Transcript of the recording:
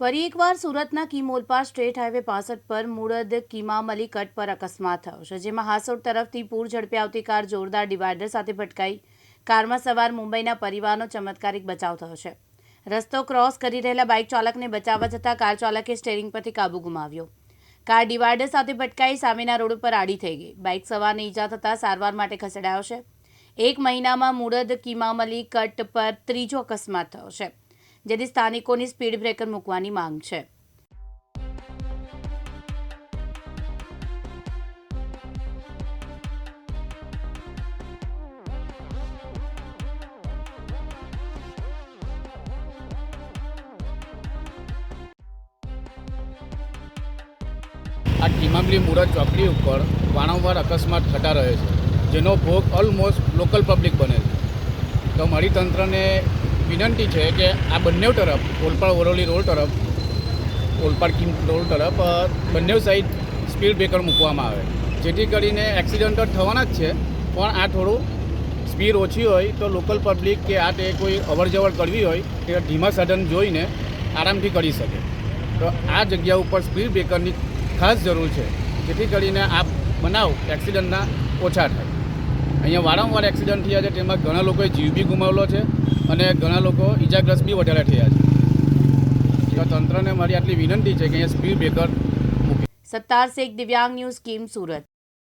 ફરી એકવાર સુરતના કિમોલપાર સ્ટેટ હાઈવે પાસઠ પર મુળદ કિમામલી કટ પર અકસ્માત થયો છે, જેમાં હાસોડ તરફથી પૂર ઝડપે આવતી કાર જોરદાર ડિવાઈડર સાથે ભટકાઈ. કારમાં સવાર મુંબઈના પરિવારનો ચમત્કારિક બચાવ થયો છે. રસ્તો ક્રોસ કરી રહેલા બાઇક ચાલકને બચાવવા જતાં કાર ચાલકે સ્ટેરિંગ પરથી કાબુ ગુમાવ્યો. કાર ડિવાઈડર સાથે ભટકાઈ સામેના રોડ ઉપર આડી થઈ ગઈ. બાઇક સવારને ઈજા થતાં સારવાર માટે ખસેડાયો છે. એક મહિનામાં મુળદ કિમામલી કટ પર ત્રીજો અકસ્માત થયો છે. જેથી સ્થાનિકોની સ્પીડ બ્રેકર મૂકવાની માંગ છે. આ ટીમામલી મુરત ચોકડી ઉપર વારંવાર અકસ્માત થતા રહે છે, જેનો ભોગ ઓલમોસ્ટ લોકલ પબ્લિક બને છે. તો મળી તંત્રને વિનંતી છે કે આ બંને તરફ, ઓલપાડ ઓરોલી રોડ તરફ, ઓલપાડ કિમ રોડ તરફ બંને સાઈડ સ્પીડ બ્રેકર મૂકવામાં આવે. જેથી કરીને એક્સિડન્ટ થવાના જ છે, પણ આ થોડું સ્પીડ ઓછી હોય તો લોકલ પબ્લિક કે આ તે કોઈ અવરજવર કરવી હોય, તે ધીમા સાધન જોઈને આરામથી કરી શકે. તો આ જગ્યા ઉપર સ્પીડ બ્રેકરની ખાસ જરૂર છે. જેથી કરીને આ બનાવ એક્સિડન્ટના ઓછા થાય. અહીંયા વારંવાર એક્સિડન્ટ થયા છે. તેમાં ઘણા લોકોએ જીવ બી ગુમાવેલો છે અને ઘણા લોકો ઈજાગ્રસ્ત બી વધારે થયા છે. તો તંત્રને મારી આટલી વિનંતી છે કે અહીંયા સ્પીડ બ્રેકર સત્તાર શેખ દિવ્યાંગ ન્યૂઝ સ્કીમ સુરત.